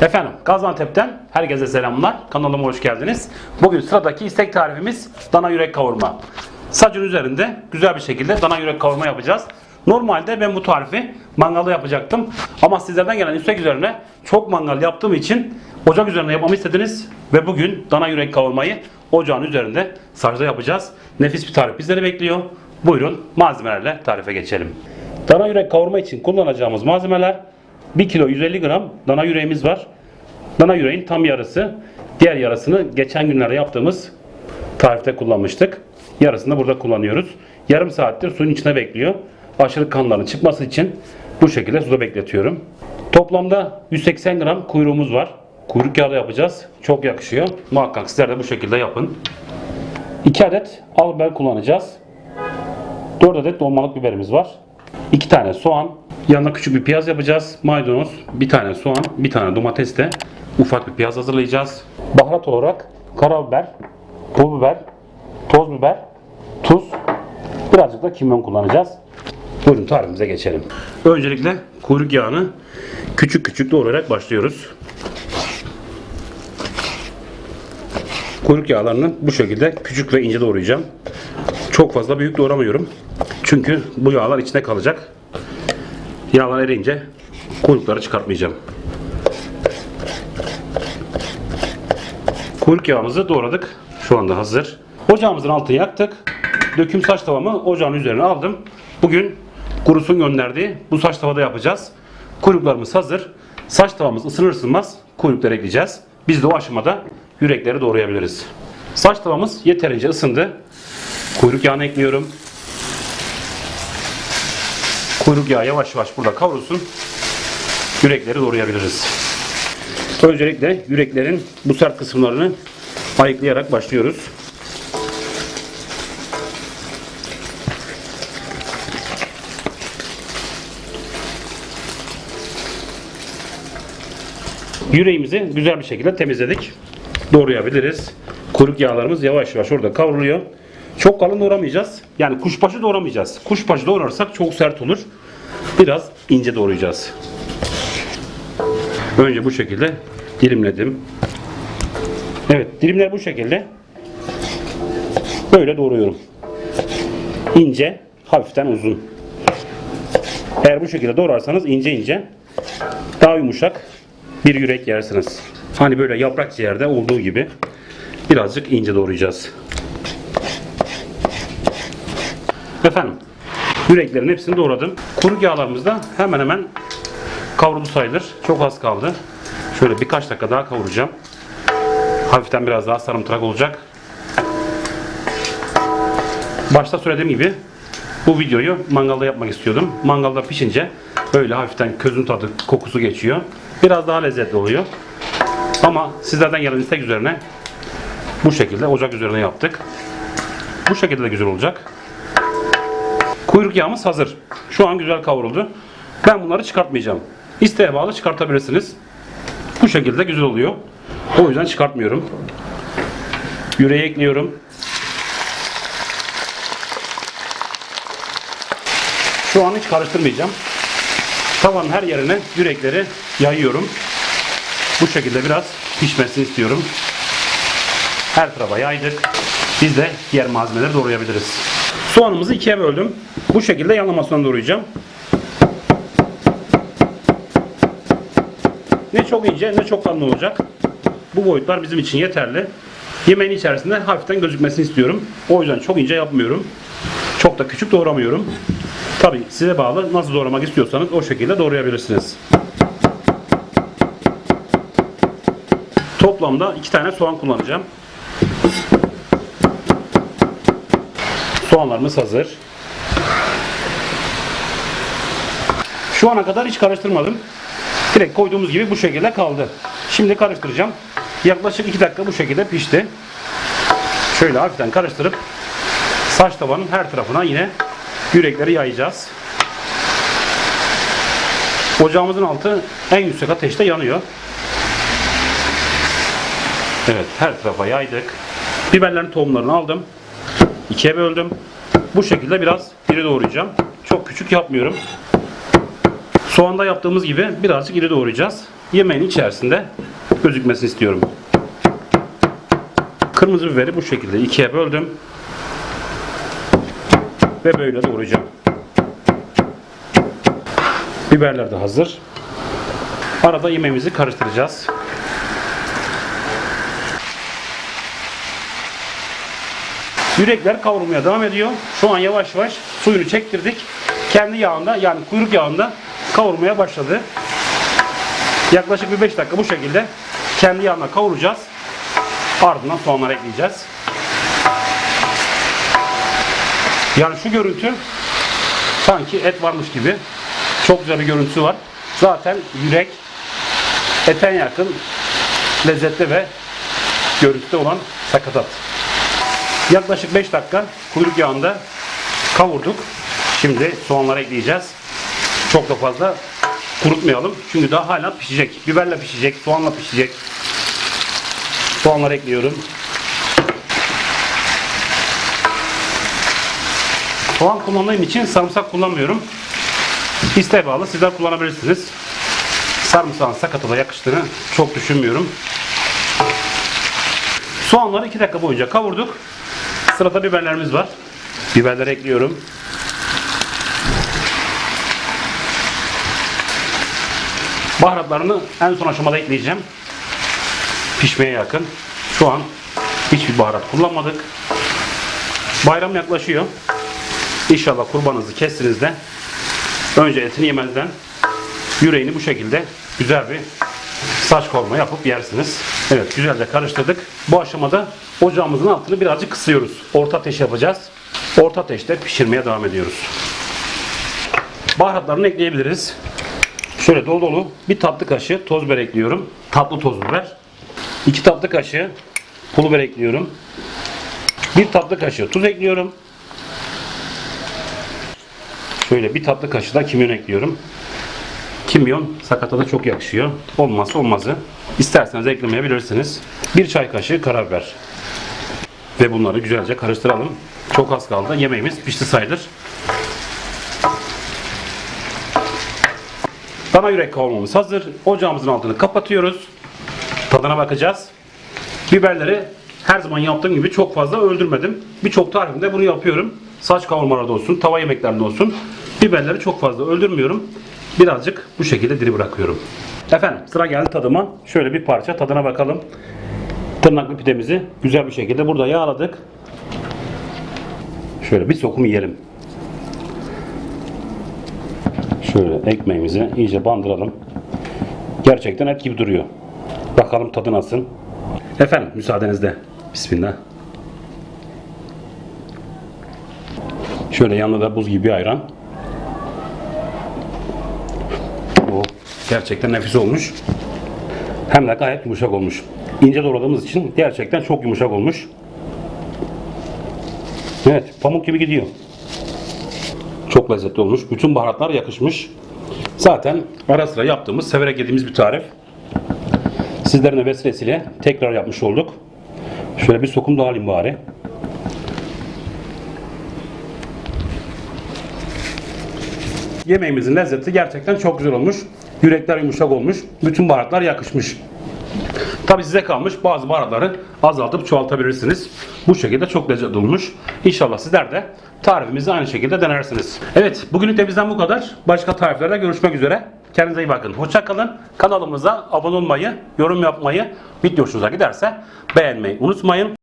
Efendim Gaziantep'ten herkese selamlar. Kanalıma hoş geldiniz. Bugün sıradaki istek tarifimiz dana yürek kavurma. Sacın üzerinde güzel bir şekilde dana yürek kavurma yapacağız. Normalde ben bu tarifi mangalda yapacaktım. Ama sizlerden gelen istek üzerine çok mangal yaptığım için ocak üzerinde yapmamı istediniz. Ve bugün dana yürek kavurmayı ocağın üzerinde sacda yapacağız. Nefis bir tarif bizleri bekliyor. Buyurun malzemelerle tarife geçelim. Dana yürek kavurma için kullanacağımız malzemeler 1 kilo 150 gram dana yüreğimiz var. Dana yüreğin tam yarısı. Diğer yarısını geçen günlerde yaptığımız tarifte kullanmıştık. Yarısını da burada kullanıyoruz. Yarım saattir suyun içine bekliyor. Aşırı kanların çıkması için bu şekilde suda bekletiyorum. Toplamda 180 gram kuyruğumuz var. Kuyruk yağı yapacağız. Çok yakışıyor. Muhakkak sizler de bu şekilde yapın. 2 adet al biber kullanacağız. 4 adet dolmalık biberimiz var. 2 tane soğan, yanına küçük bir piyaz yapacağız. Maydanoz, bir tane soğan, bir tane domates de ufak bir piyaz hazırlayacağız. Baharat olarak karabiber, pul biber, toz biber, tuz, birazcık da kimyon kullanacağız. Buyurun tarifimize geçelim. Öncelikle kuyruk yağını küçük küçük doğrayarak başlıyoruz. Kuyruk yağlarını bu şekilde küçük ve ince doğrayacağım. Çok fazla büyük doğramıyorum. Çünkü bu yağlar içine kalacak. Yağlar eriyince kuyrukları çıkartmayacağım. Kuyruk yağımızı doğradık. Şu anda hazır. Ocağımızın altını yaktık. Döküm saç tavamı ocağın üzerine aldım. Bugün kurusun gönderdiği bu saç tavada yapacağız. Kuyruklarımız hazır. Saç tavamız ısınır ısınmaz kuyrukları ekleyeceğiz. Biz de o aşamada yürekleri doğrayabiliriz. Saç tavamız yeterince ısındı. Kuyruk yağını ekliyorum. Kuyruk yağı yavaş yavaş burada kavrulsun. Yürekleri doğrayabiliriz. Öncelikle yüreklerin bu sert kısımlarını ayıklayarak başlıyoruz. Yüreğimizi güzel bir şekilde temizledik. Doğrayabiliriz. Kuyruk yağlarımız yavaş yavaş orada kavruluyor. Çok kalın doğramayacağız. Yani kuşbaşı doğramayacağız. Kuşbaşı doğrarsak çok sert olur. Biraz ince doğrayacağız. Önce bu şekilde dilimledim. Evet dilimler bu şekilde. Böyle doğruyorum. İnce, hafiften uzun. Eğer bu şekilde doğrarsanız ince ince daha yumuşak bir yürek yersiniz. Hani böyle yaprak ciğerde olduğu gibi birazcık ince doğrayacağız. Efendim yüreklerin hepsini doğradım. Kuru yağlarımız da hemen hemen kavruldu sayılır. Çok az kaldı. Şöyle birkaç dakika daha kavuracağım. Hafiften biraz daha sarımtırak olacak. Başta söylediğim gibi bu videoyu mangalda yapmak istiyordum. Mangalda pişince böyle hafiften közün tadı, kokusu geçiyor. Biraz daha lezzetli oluyor. Ama sizlerden gelen istek üzerine bu şekilde ocak üzerine yaptık. Bu şekilde de güzel olacak. Kuyruk yağımız hazır. Şu an güzel kavruldu. Ben bunları çıkartmayacağım. İsteğe bağlı çıkartabilirsiniz. Bu şekilde güzel oluyor. O yüzden çıkartmıyorum. Yüreği ekliyorum. Şu an hiç karıştırmayacağım. Tavanın her yerine yürekleri yayıyorum. Bu şekilde biraz pişmesini istiyorum. Her tarafa yaydık. Biz de diğer malzemeleri doğrayabiliriz. Soğanımızı ikiye böldüm. Bu şekilde yanlamasından doğrayacağım. Ne çok ince ne çok kalın olacak. Bu boyutlar bizim için yeterli. Yemeğin içerisinde hafiften gözükmesini istiyorum. O yüzden çok ince yapmıyorum. Çok da küçük doğramıyorum. Tabi size bağlı nasıl doğramak istiyorsanız o şekilde doğrayabilirsiniz. Toplamda iki tane soğan kullanacağım. Soğanlarımız hazır. Şu ana kadar hiç karıştırmadım. Direkt koyduğumuz gibi bu şekilde kaldı. Şimdi karıştıracağım. Yaklaşık 2 dakika bu şekilde pişti. Şöyle hafiften karıştırıp saç tavanın her tarafına yine yürekleri yayacağız. Ocağımızın altı en yüksek ateşte yanıyor. Evet her tarafa yaydık. Biberlerin tohumlarını aldım. İkiye böldüm. Bu şekilde biraz diri doğrayacağım. Çok küçük yapmıyorum. Soğanda yaptığımız gibi birazcık iri doğrayacağız. Yemeğin içerisinde gözükmesini istiyorum. Kırmızı biberi bu şekilde ikiye böldüm. Ve böyle doğrayacağım. Biberler de hazır. Arada yemeğimizi karıştıracağız. Yürekler kavrulmaya devam ediyor. Şu an yavaş yavaş suyunu çektirdik. Kendi yağında yani kuyruk yağında kavurmaya başladı. Yaklaşık bir 5 dakika bu şekilde kendi yağına kavuracağız. Ardından soğanları ekleyeceğiz. Yani şu görüntü sanki et varmış gibi. Çok güzel bir görüntüsü var. Zaten yürek eten yakın lezzetli ve görüntüde olan sakatat. Yaklaşık 5 dakika kuyruk yağında kavurduk. Şimdi soğanları ekleyeceğiz. Çok da fazla kurutmayalım. Çünkü daha hala pişecek. Biberle pişecek, soğanla pişecek. Soğanları ekliyorum. Soğan kullandığım için sarımsak kullanmıyorum. İsteğe bağlı sizler kullanabilirsiniz. Sarımsağın sakatala yakıştığını çok düşünmüyorum. Soğanları 2 dakika boyunca kavurduk. Sırada biberlerimiz var. Biberleri ekliyorum. Baharatlarını en son aşamada ekleyeceğim. Pişmeye yakın. Şu an hiçbir baharat kullanmadık. Bayram yaklaşıyor. İnşallah kurbanınızı kestiğinizde önce etini yemezden yüreğini bu şekilde güzel bir saç kavurma yapıp yersiniz. Evet güzelce karıştırdık. Bu aşamada ocağımızın altını birazcık kısıyoruz. Orta ateş yapacağız. Orta ateşte pişirmeye devam ediyoruz. Baharatlarını ekleyebiliriz. Şöyle dolu dolu bir tatlı kaşığı toz biber ekliyorum. Tatlı toz biber. 2 tatlı kaşığı pul biber ekliyorum. 1 tatlı kaşığı tuz ekliyorum. Şöyle bir tatlı kaşığı da kimyon ekliyorum. Kimyon sakatada çok yakışıyor. Olmazsa olmazı. İsterseniz eklemeyebilirsiniz. Bir çay kaşığı karabiber. Ve bunları güzelce karıştıralım. Çok az kaldı. Yemeğimiz pişti sayılır. Dana yürek kavurmamız hazır. Ocağımızın altını kapatıyoruz. Tadına bakacağız. Biberleri her zaman yaptığım gibi çok fazla öldürmedim. Birçok tarifimde bunu yapıyorum. Saç kavurmalarda olsun, tava yemeklerinde olsun. Biberleri çok fazla öldürmüyorum. Birazcık bu şekilde diri bırakıyorum. Efendim sıra geldi tadıma. Şöyle bir parça tadına bakalım. Tırnaklı pidemizi güzel bir şekilde burada yağladık. Şöyle bir sokum yiyelim. Şöyle ekmeğimizi iyice bandıralım. Gerçekten et gibi duruyor. Bakalım tadı nasıl. Efendim müsaadenizle. Bismillah. Şöyle yanında da buz gibi bir ayran. Gerçekten nefis olmuş. Hem de gayet yumuşak olmuş. İnce doğradığımız için gerçekten çok yumuşak olmuş. Evet, pamuk gibi gidiyor. Çok lezzetli olmuş. Bütün baharatlar yakışmış. Zaten ara sıra yaptığımız, severek yediğimiz bir tarif. Sizlerin vesilesiyle tekrar yapmış olduk. Şöyle bir sokum daha alayım bari. Yemeğimizin lezzeti gerçekten çok güzel olmuş. Yürekler yumuşak olmuş. Bütün baharatlar yakışmış. Tabi size kalmış bazı baharatları azaltıp çoğaltabilirsiniz. Bu şekilde çok lezzetli olmuş. İnşallah sizler de tarifimizi aynı şekilde denersiniz. Evet bugünlük de bizden bu kadar. Başka tariflerde görüşmek üzere. Kendinize iyi bakın. Hoşça kalın. Kanalımıza abone olmayı, yorum yapmayı, video hoşunuza giderse beğenmeyi unutmayın.